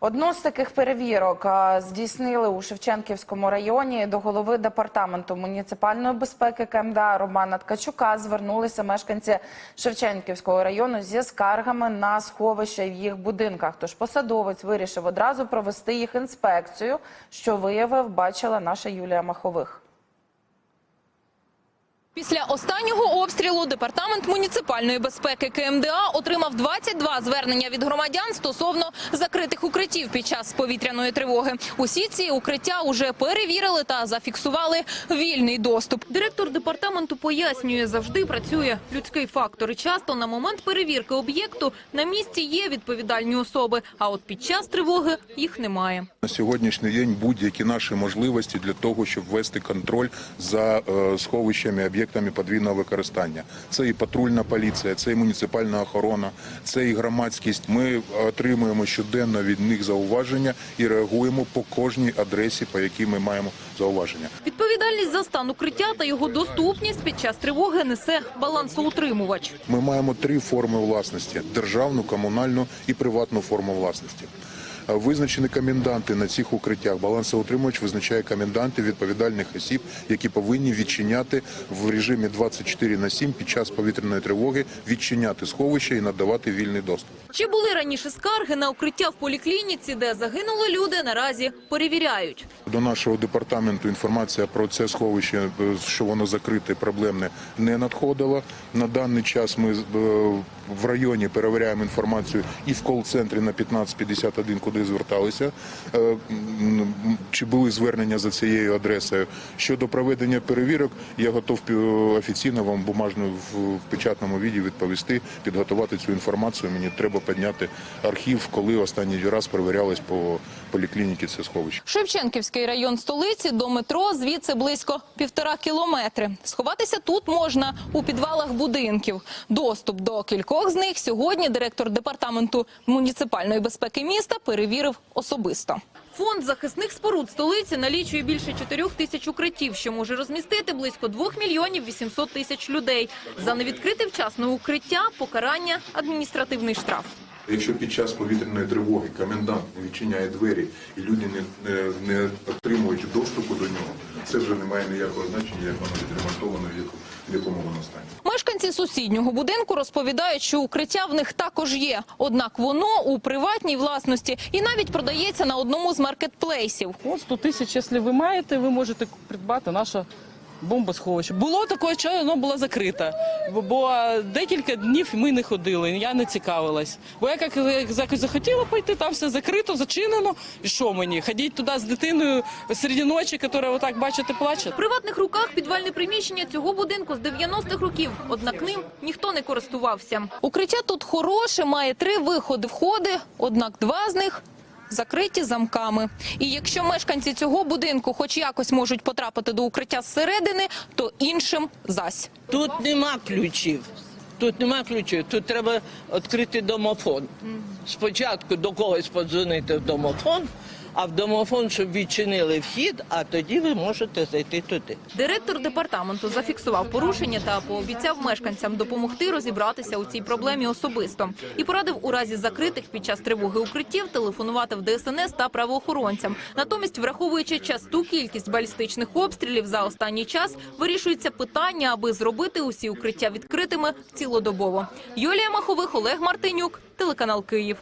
Одну з таких перевірок здійснили у Шевченківському районі. До голови департаменту муніципальної безпеки КМДА Романа Ткачука звернулися мешканці Шевченківського району зі скаргами на сховища в їх будинках. Тож посадовець вирішив одразу провести їх інспекцію, що виявив, бачила наша Юлія Махових. Після останнього обстрілу департамент муніципальної безпеки КМДА отримав 22 звернення від громадян стосовно закритих укриттів під час повітряної тривоги. Усі ці укриття уже перевірили та зафіксували вільний доступ. Директор департаменту пояснює, завжди працює людський фактор. Часто на момент перевірки об'єкту на місці є відповідальні особи, а от під час тривоги їх немає. На сьогоднішній день будь-які наші можливості для того, щоб ввести контроль за е, сховищами, об'єктами подвійного використання. Це і патрульна поліція, це і муніципальна охорона, це і громадськість. Ми отримуємо щоденно від них зауваження і реагуємо по кожній адресі, по якій ми маємо зауваження. Відповідальність за стан укриття та його доступність під час тривоги несе балансоутримувач. Ми маємо три форми власності: державну, комунальну і приватну форму власності. Визначені коменданти на цих укриттях. Балансоутримувач визначає комендантів відповідальних осіб, які повинні відчиняти в режимі 24 на 7 під час повітряної тривоги, відчиняти сховища і надавати вільний доступ. Чи були раніше скарги на укриття в поліклініці, де загинули люди, наразі перевіряють. До нашого департаменту інформація про це сховище, е, що воно закрите, проблемне, не надходила. На даний час ми е, в районі перевіряємо інформацію і в кол-центрі на 1551, куди зверталися, е, чи були звернення за цією адресою. Щодо проведення перевірок, я готов офіційно вам бумажно в печатному віді відповісти, підготувати цю інформацію. Мені треба підняти архів, коли останній раз перевірялось по поліклініці це сховище. Шевченківський район столиці до метро звідси близько півтора кілометри. Сховатися тут можна у підвалах будинків. Доступ до кількох з них сьогодні директор департаменту муніципальної безпеки міста перевірив особисто. Фонд захисних споруд столиці налічує більше 4 тисяч укриттів, що може розмістити близько 2 мільйонів 800 тисяч людей. За невідкрите вчасне укриття покарання адміністративний штраф. Якщо під час повітряної тривоги комендант не відчиняє двері і люди не, не, не отримують доступу до нього, це вже не має ніякого значення, як воно відремонтовано, в якому воно стані. Мешканці сусіднього будинку розповідають, що укриття в них також є. Однак воно у приватній власності і навіть продається на одному з маркетплейсів. От 100 тисяч, якщо ви маєте, ви можете придбати наше бомбосховище. Було таке, що воно було закрите, бо- бо декілька днів ми не ходили, я не цікавилась. Бо я як, як захотіла пойти, там все закрито, зачинено. І що мені? Ходіть туди з дитиною серед ночі, яка отак, бачите, плаче? В приватних руках підвальне приміщення цього будинку з 90-х років, однак ним ніхто не користувався. Укриття тут хороше, має три виходи-входи, однак два з них закриті замками. І якщо мешканці цього будинку хоч якось можуть потрапити до укриття зсередини, то іншим зась. Тут нема ключів. Тут нема ключів. Тут треба відкрити домофон. Спочатку до когось подзвонити в домофон, а в домофон, щоб відчинили вхід, а тоді ви можете зайти туди. Директор департаменту зафіксував порушення та пообіцяв мешканцям допомогти розібратися у цій проблемі особисто і порадив у разі закритих під час тривоги укриттів телефонувати в ДСНС та правоохоронцям. Натомість, враховуючи часту кількість балістичних обстрілів за останній час, вирішується питання, аби зробити усі укриття відкритими цілодобово. Юлія Махових, Олег Мартинюк, телеканал Київ.